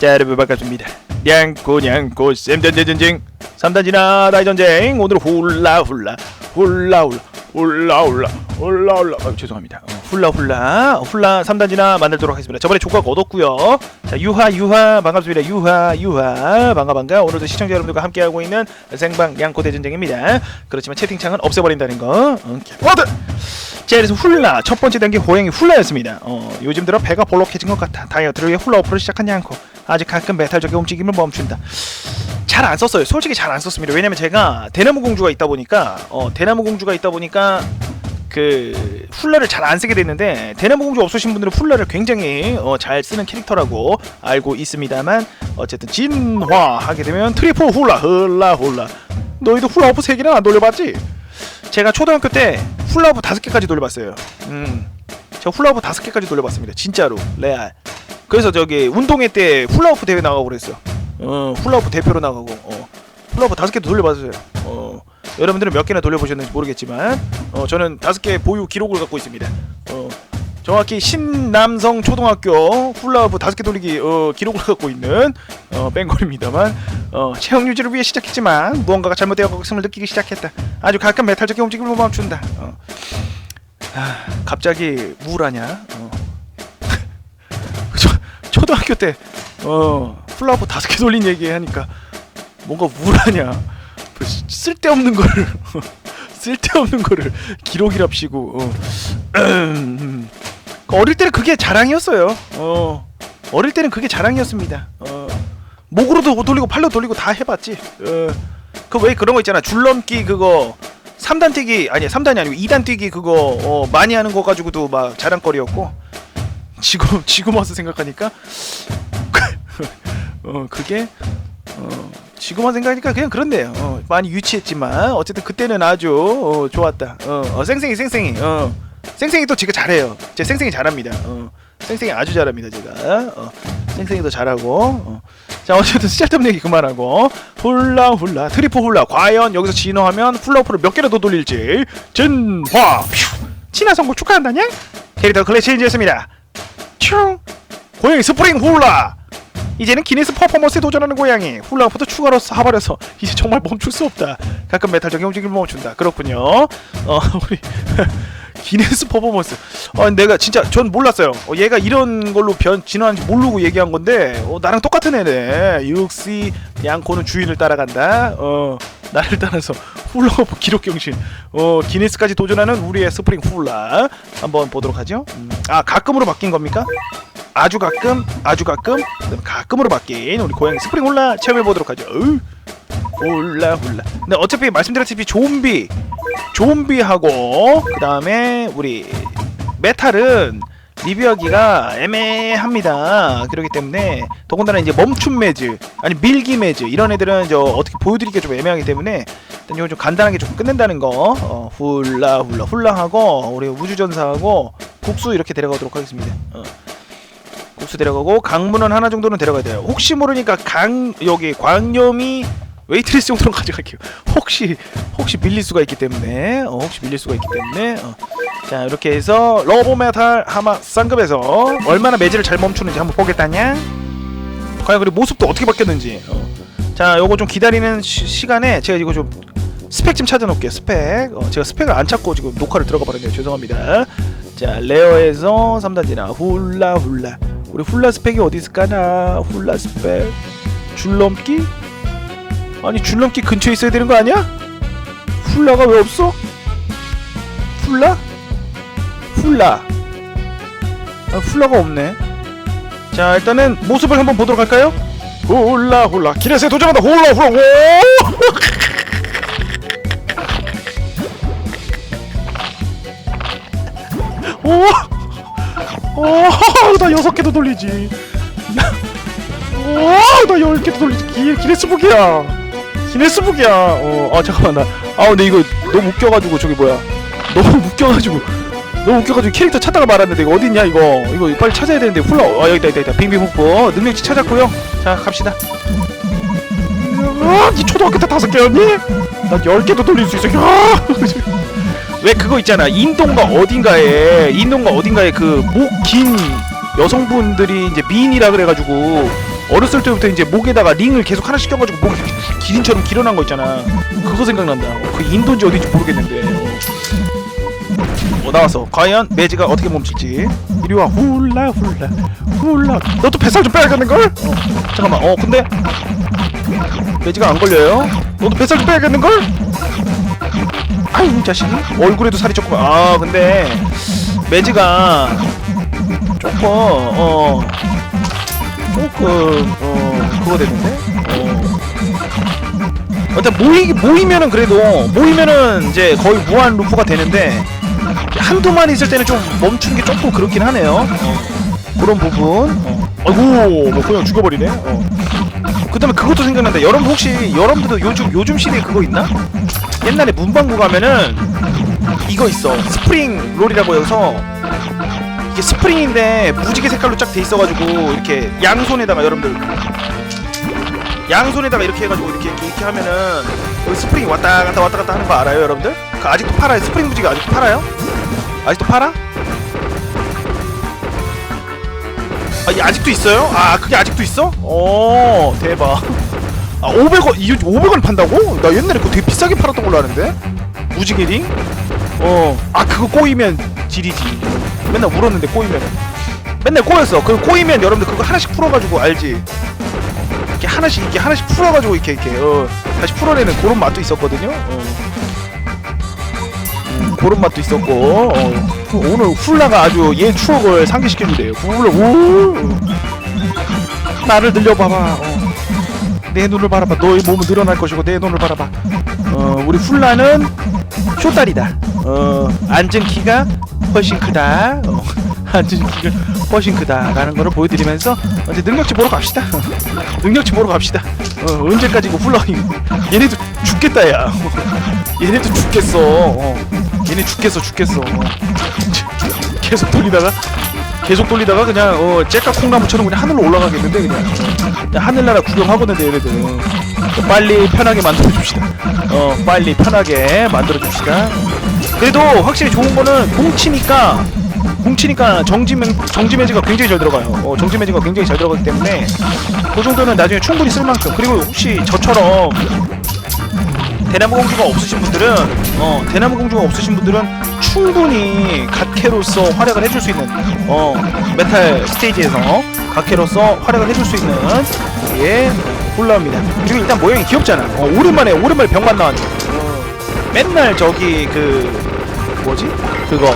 자 여러분 반갑습니다. 냥고 냥고 쌤전쟁 전쟁. 3단 지나 나의 전쟁. 오늘 훌라 훌라 훌라 훌라 훌라 훌라 훌라 훌라. 아, 죄송합니다. 어, 훌라 훌라 어, 훌라. 3단 지나 만들도록 하겠습니다. 저번에 조각 얻었고요. 자 유하 유하. 반갑습니다. 유하 유하. 반가 반가. 오늘도 시청자 여러분들과 함께하고 있는 생방 양코 대전쟁입니다. 그렇지만 채팅창은 없애버린다는 거. 어, 와드! 자 그래서 훌라. 첫 번째 단계 고양이 훌라였습니다. 어, 요즘 들어 배가 볼록해진 것 같아. 다이어트를 위해 훌라 어프를 시작한 양코 아직 가끔 메탈적인 움직임을 멈춘다 잘 안 썼어요 솔직히 잘 안 썼습니다 왜냐면 제가 대나무 공주가 있다 보니까 어, 대나무 공주가 있다 보니까 그 훌라를 잘 안 쓰게 됐는데 대나무 공주 없으신 분들은 훌라를 굉장히 어, 잘 쓰는 캐릭터라고 알고 있습니다만 어쨌든 진화하게 되면 트리플 훌라 훌라 훌라 너희도 훌라 어프 3개나 안 돌려봤지? 제가 초등학교 때 훌라후프 다섯 개까지 돌려봤어요. 음, 저 훌라후프 다섯 개까지 돌려봤습니다. 진짜로 레알. 그래서 저기 운동회 때 훌라후프 대회 나가고 그랬어. 어, 훌라후프 대표로 나가고, 어, 훌라후프 다섯 개도 돌려봤어요. 어, 여러분들은 몇 개나 돌려보셨는지 모르겠지만, 어, 저는 다섯 개 보유 기록을 갖고 있습니다. 어, 정확히 신남성 초등학교 훌라후프 다섯 개 돌리기 어, 기록을 갖고 있는 어, 뱅걸입니다만 어, 체형 유지를 위해 시작했지만 무언가가 잘못되어 것임을 느끼기 시작했다. 아주 가끔 메탈적인 움직임을 멈춘다. 어. 아, 갑자기 우울하냐? 어. 초, 초등학교 때 어, 훌라후프 다섯 개 돌린 얘기 하니까 뭔가 우울하냐? 그 쓰- 쓸데없는 거를 쓸데없는 거를 기록이랍시고 어. 어릴 때는 그게 자랑이었어요. 어. 어릴 때는 그게 자랑이었습니다. 어. 목으로도 돌리고 팔로 돌리고 다 해봤지. 어. 그왜 그런 거 있잖아. 줄넘기 그거 3단 뛰기 아니 3단이 아니고 2단 뛰기 그거 어, 많이 하는 거 가지고도 막 자랑거리였고 지금 지금 와서 생각하니까 어 그게 어 지금 와서 생각하니까 그냥 그런데요. 어, 많이 유치했지만 어쨌든 그때는 아주 어, 좋았다. 어, 어 쌩쌩이 쌩쌩이 어 쌩쌩이 또 제가 잘해요. 제 쌩쌩이 잘합니다. 어 쌩쌩이 아주 잘합니다 제가. 어 쌩쌩이도 잘하고. 어. 자 어쨌든 쓸데없는 얘기 그만하고 훌라 훌라 트리플 훌라 과연 여기서 진화하면 훌라후프를 몇 개나 더 돌릴지 진화 퓨 진화 성공 축하한다냐 캐릭터 클래스 체인지했습니다 츄 고양이 스프링 훌라. 이제는 기네스 퍼포먼스에 도전하는 고양이. 훌라후프도 추가로 사버려서 이제 정말 멈출 수 없다. 가끔 메탈적인 움직임을 멈춘다. 그렇군요. 어 우리 기네스 퍼포먼스. 어, 내가 진짜 전 몰랐어요. 어, 얘가 이런 걸로 변 진화하는지 모르고 얘기한 건데 어, 나랑 똑같은 애네. 역시 양코는 주인을 따라간다. 어, 나를 따라서 훌라후프 기록 경신. 어, 기네스까지 도전하는 우리의 스프링 훌라 한번 보도록 하죠. 음, 아 가끔으로 바뀐 겁니까? 아주 가끔, 아주 가끔, 가끔으로 바뀐 우리 고양이 스프링 훌라 체험해 보도록 하죠. 으, 훌라 훌라. 근데 어차피 말씀드렸다시피 좀비 좀비하고 그 다음에 우리 메탈은 리뷰하기가 애매합니다. 그렇기 때문에 더군다나 이제 멈춤 매즈 아니 밀기 매즈 이런 애들은 저 어떻게 보여드리기가 좀 애매하기 때문에 일단 이거 좀 간단하게 좀 끝낸다는 거 어, 훌라 훌라 훌라 하고 우리 우주전사하고 국수 이렇게 데려가도록 하겠습니다. 어. 국수 데려가고 강문원 하나 정도는 데려가야 돼요. 혹시 모르니까 강 여기 광염이 웨이트리스 정도는 가져갈게요. 혹시 혹시 밀릴 수가 있기 때문에 어, 혹시 밀릴 수가 있기 때문에 어. 자 이렇게 해서 러브 메탈 하마 쌍급에서 얼마나 매질을 잘 멈추는지 한번 보겠다냐? 과연 그리고 모습도 어떻게 바뀌었는지. 어. 자 요거 좀 기다리는 시, 간에 제가 이거 좀 스펙 좀 찾아놓을게요. 스펙. 어, 제가 스펙을 안 찾고 지금 녹화를 들어가 버렸네요. 죄송합니다. 자 레어에서 3단지나 훌라 훌라 우리 훌라 스펙이 어디 있을까나 훌라 스펙 줄넘기 아니 줄넘기 근처에 있어야 되는 거 아니야? 훌라가 왜 없어? 훌라? 훌라 아, 훌라가 없네 자 일단은 모습을 한번 보도록 할까요? 훌라 훌라 기네스에 도전한다 훌라 훌라 오! 오! 오! 나 여섯 개도 돌리지 오! 나 열 개도 돌리지 기, 기네스북이야 기네스북이야 어, 아 잠깐만 나 아 근데 이거 너무 웃겨가지고 저기 뭐야 너무 웃겨가지고 너무 웃겨가지고 캐릭터 찾다가 말았는데 이거 어딨냐 이거 이거 빨리 찾아야 되는데 훌라 아 여기다 여기다 여기다 빙빙 홍보 능력치 찾았고요 자 갑시다 아, 니 초등학교 때 다섯 개였니? 난열 개도 돌릴 수 있어. 야! 왜 그거 있잖아. 인도인가 어딘가에 인도인가 어딘가에 그 목 긴 여성분들이 이제 미인이라 그래가지고 어렸을 때부터 이제 목에다가 링을 계속 하나 씩 껴가지고 목이 기린처럼 길어난 거 있잖아. 그거 생각난다. 어, 그 인도인지 어딘지 모르겠는데. 어 나왔어. 과연 매지가 어떻게 멈출지. 이리 와 훌라 훌라 훌라. 너 또 뱃살 좀 빼야겠는 걸? 어, 잠깐만. 어 근데 매지가 안 걸려요. 너도 뱃살 좀 빼야겠는 걸? 아이 이 자식이 얼굴에도 살이 조금. 아 근데 매지가 조금 어 조금 어 그거 됐는데? 어. 일단 모이 모이면은 그래도 모이면은 이제 거의 무한 루프가 되는데 한두만 있을 때는 좀 멈추는 게 조금 그렇긴 하네요. 어, 그런 부분. 어. 아이고 뭐 그냥 죽여버리네. 어. 그다음에 그것도 생각난다. 여러분 혹시 여러분들도 요즘 요즘 시대에 그거 있나? 옛날에 문방구 가면은 이거 있어. 스프링 롤이라고 해서 이게 스프링인데 무지개 색깔로 쫙 돼 있어가지고 이렇게 양손에다가 여러분들 양손에다가 이렇게 해가지고 이렇게 이렇게, 이렇게 하면은 여기 스프링이 왔다 갔다 왔다 갔다 하는 거 알아요 여러분들? 그 아직도 팔아요 스프링 무지개 아직도 팔아요? 아직도 팔아? 아 이게 아직도 있어요? 아 그게 아직도 있어? 오 대박 아 500원 이거 500원 판다고? 나 옛날에 그거 되게 비싸게 팔았던 걸로 아는데 무지개 링? 어아 그거 꼬이면 지리지. 맨날 울었는데 꼬이면. 맨날 꼬였어. 그 꼬이면 여러분들 그거 하나씩 풀어가지고 알지? 이렇게 하나씩 이렇게 하나씩 풀어가지고 이렇게 이렇게 어. 다시 풀어내는 그런 맛도 있었거든요. 어. 음, 그런 맛도 있었고 어. 오늘 훌라가 아주 얘 추억을 상기시켜주래요. 훌라 오. 나를 늘려봐봐 어. 내 눈을 바라봐. 너의 몸은 늘어날 것이고 내 눈을 바라봐. 어 우리 훌라는 쇼다리다. 어 앉은 키가 훨씬 크다. 어, 앉은 키가 훨씬 크다라는 거를 보여드리면서 이제 능력치 보러 갑시다. 능력치 보러 갑시다. 어 언제까지 이거 훌라 얘네도 죽겠다 야. 얘네도 죽겠어. 어. 얘네 죽겠어 죽겠어. 어. 계속 돌리다가 계속 돌리다가 그냥 어 째까 콩나무처럼 그냥 하늘로 올라가겠는데 그냥, 그냥 하늘나라 구경하고는데 얘네들. 어, 빨리 편하게 만들어 줍시다. 어 빨리 편하게 만들어 줍시다. 그래도 확실히 좋은 거는 공치니까 공치니까 정지 정지 매지가 굉장히 잘 들어가요. 어 정지 매지가 굉장히 잘 들어가기 때문에 그 정도는 나중에 충분히 쓸 만큼. 그리고 혹시 저처럼 대나무 공주가 없으신 분들은 어 대나무 공주가 없으신 분들은 충분히 갓캐로서 활약을 해줄 수 있는 어 메탈 스테이지에서 갓캐로서 활약을 해줄 수 있는 예 훌라입니다. 그리고 일단 모양이 귀엽잖아. 어, 오랜만에 오랜만에 병만 나왔네. 어, 맨날 저기 그 뭐지 그거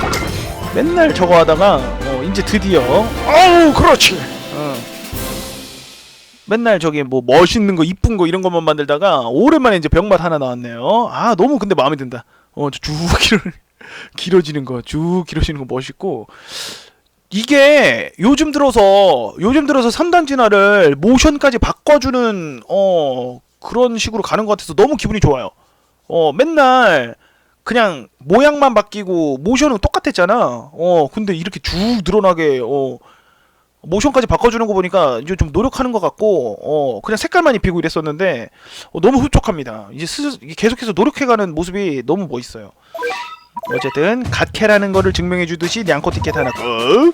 맨날 저거 하다가 어 이제 드디어 어우 그렇지. 어. 맨날 저기 뭐 멋있는 거 이쁜 거 이런 것만 만들다가 오랜만에 이제 병맛 하나 나왔네요. 아 너무 근데 마음에 든다. 어쭉 길어 길어지는 거 쭉 길어지는 거 멋있고 이게 요즘 들어서 요즘 들어서 3단 진화를 모션까지 바꿔주는 어 그런 식으로 가는 것 같아서 너무 기분이 좋아요. 어 맨날 그냥 모양만 바뀌고 모션은 똑같았잖아. 어 근데 이렇게 쭉 늘어나게 어 모션까지 바꿔주는 거 보니까 이제 좀 노력하는 것 같고 어 그냥 색깔만 입히고 이랬었는데 어, 너무 흡족합니다. 이제 스, 이게 계속해서 노력해가는 모습이 너무 멋있어요. 어쨌든 갓캐라는 거를 증명해 주듯이 냥코 티켓 하나 꾹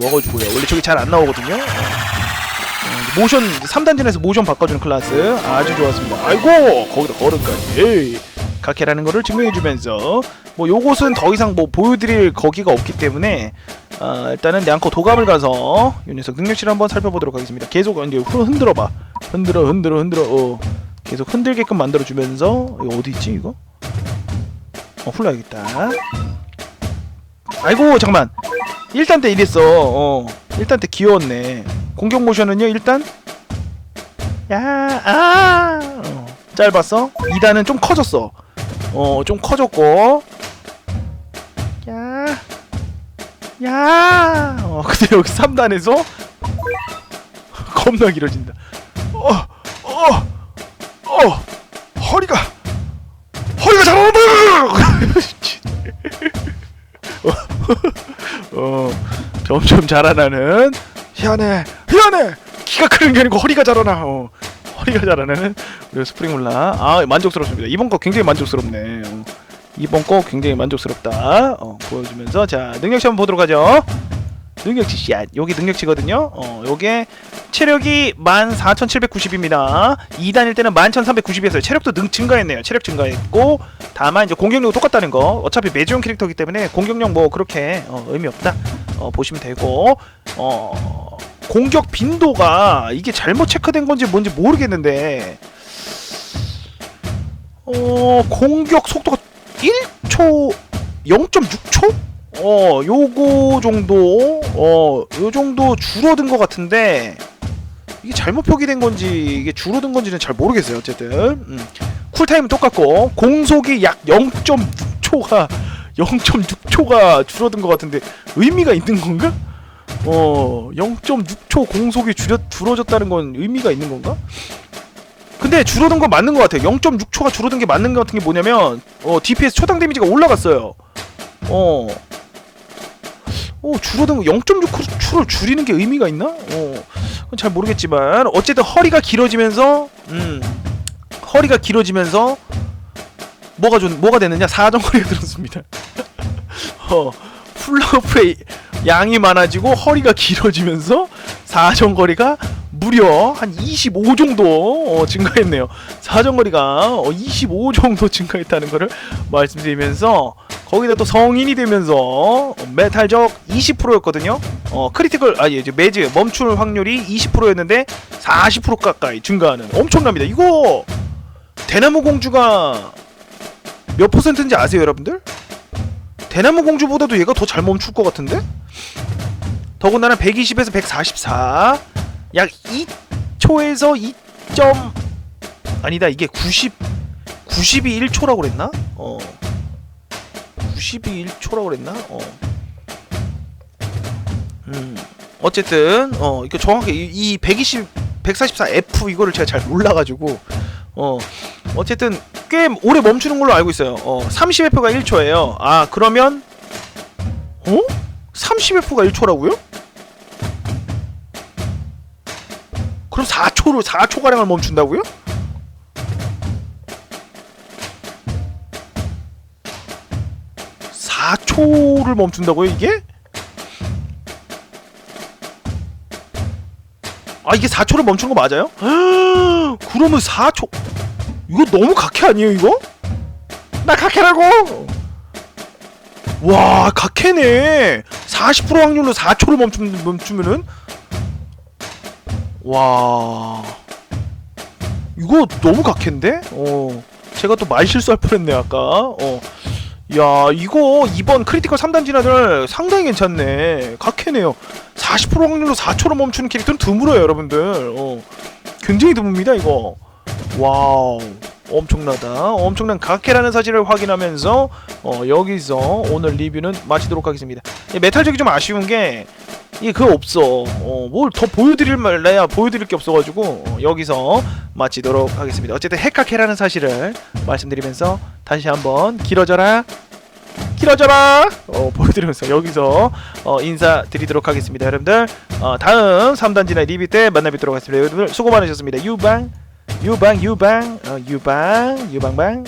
먹어주고요. 원래 저기 잘안 나오거든요. 어, 모션 3단전에서 모션 바꿔주는 클래스 아주 좋았습니다. 아이고 거기다 걸음까지 갓캐라는 거를 증명해 주면서 뭐 요것은 더 이상 뭐 보여드릴 거기가 없기 때문에 어, 일단은 냥코 도감을 가서 이 녀석 능력치를 한번 살펴보도록 하겠습니다. 계속 이제 흔들어봐. 흔들어 흔들어 흔들어 어. 계속 흔들게끔 만들어주면서 이거 어디 있지 이거? 어 훌라야겠다. 아이고 잠깐만. 1단 때 이랬어. 어 1단 때 귀여웠네. 공격 모션은요 일단 야 아. 어, 짧았어. 2단은 좀 커졌어. 어 좀 커졌고. 야. 어 근데 여기 3단에서 겁나 길어진다. 어. 어. 어. 허리가 허리가 잘한다. 어, 점점 자라나는 희한해, 희한해. 키가 크는 게 아니고 허리가 자라나. 어, 허리가 자라나는 우리 스프링 몰라. 아 만족스럽습니다. 이번 거 굉장히 만족스럽네. 어, 이번 거 굉장히 만족스럽다. 어, 보여주면서 자 능력치 한번 보도록 하죠. 능력치 샷. 여기 능력치거든요. 어, 요게 체력이 14,790입니다. 2단일 때는 11,390이었어요. 체력도 능 증가했네요. 체력 증가했고 다만 이제 공격력도 똑같다는 거. 어차피 매지온 캐릭터이기 때문에 공격력 뭐 그렇게 어, 의미 없다. 어, 보시면 되고 어, 공격 빈도가 이게 잘못 체크된 건지 뭔지 모르겠는데 어, 공격 속도가 1초 0.6초? 어, 요거 정도, 어, 요 정도 줄어든 것 같은데, 이게 잘못 표기된 건지, 이게 줄어든 건지는 잘 모르겠어요, 어쨌든. 음. 쿨타임은 똑같고, 공속이 약 0.6초가, 0.6초가 줄어든 것 같은데, 의미가 있는 건가? 어, 0.6초 공속이 줄여, 줄어졌다는 건 의미가 있는 건가? 근데 줄어든 건 맞는 것 같아요. 0.6초가 줄어든 게 맞는 것 같은 게 뭐냐면, 어, DPS 초당 데미지가 올라갔어요. 어, 어 줄어든 거 0.6초를 줄이는 게 의미가 있나? 어, 잘 모르겠지만 어쨌든 허리가 길어지면서 음 허리가 길어지면서 뭐가 좀 뭐가 되느냐 사정거리가 들었습니다. 어 플러프의 양이 많아지고 허리가 길어지면서 사정거리가 무려 한 25 정도 어, 증가했네요. 사정거리가 어, 25 정도 증가했다는 것을 말씀드리면서 거기다 또 성인이 되면서 어, 메탈적 20%였거든요. 어 크리티컬 아니 이제 매즈 멈출 확률이 20%였는데 40% 가까이 증가하는 엄청납니다. 이거 대나무 공주가 몇 퍼센트인지 아세요, 여러분들? 대나무 공주보다도 얘가 더 잘 멈출 것 같은데? 더군다나 120에서 144, 약 2초에서 2. 점 아니다 이게 90 90이 1초라고 그랬나? 어 90이 1초라고 그랬나? 어. 음. 어쨌든 어 이거 정확히 이, 이 120, 144F 이거를 제가 잘 몰라 가지고 어 어쨌든 꽤 오래 멈추는 걸로 알고 있어요. 어 30F가 1초예요. 아 그러면 어? 30F가 1초라고요? 그럼 4초로 4초 가량을 멈춘다고요? 사초를 멈춘다고요 이게? 아 이게 4초를 멈춘 거 맞아요? 그러면 4초 이거 너무 각해 아니에요 이거? 나 각해라고! 와 각해네 40% 확률로 4초를 멈추, 멈추면은 와. 이거 너무 각해인데? 어. 제가 또 말 실수할 뻔했네 아까. 어. 야 이거 이번 크리티컬 3단 진화들 상당히 괜찮네. 각해네요. 40% 확률로 4초로 멈추는 캐릭터는 드물어요 여러분들. 어. 굉장히 드뭅니다 이거. 와우. 엄청나다. 엄청난 각해라는 사실을 확인하면서 어 여기서 오늘 리뷰는 마치도록 하겠습니다. 이 메탈적이 좀 아쉬운 게 이게 그거 없어. 어 뭘 더 보여드릴 말래야 보여드릴 게 없어가지고 어, 여기서 마치도록 하겠습니다. 어쨌든 핵각해라는 사실을 말씀드리면서 다시 한번 길어져라 길어져라! 어, 보여드리면서 여기서 어, 인사드리도록 하겠습니다 여러분들. 어, 다음 3단지나 리뷰 때 만나 뵙도록 하겠습니다. 여러분들 수고 많으셨습니다. 유방 유방 유방 어, 유방 유방방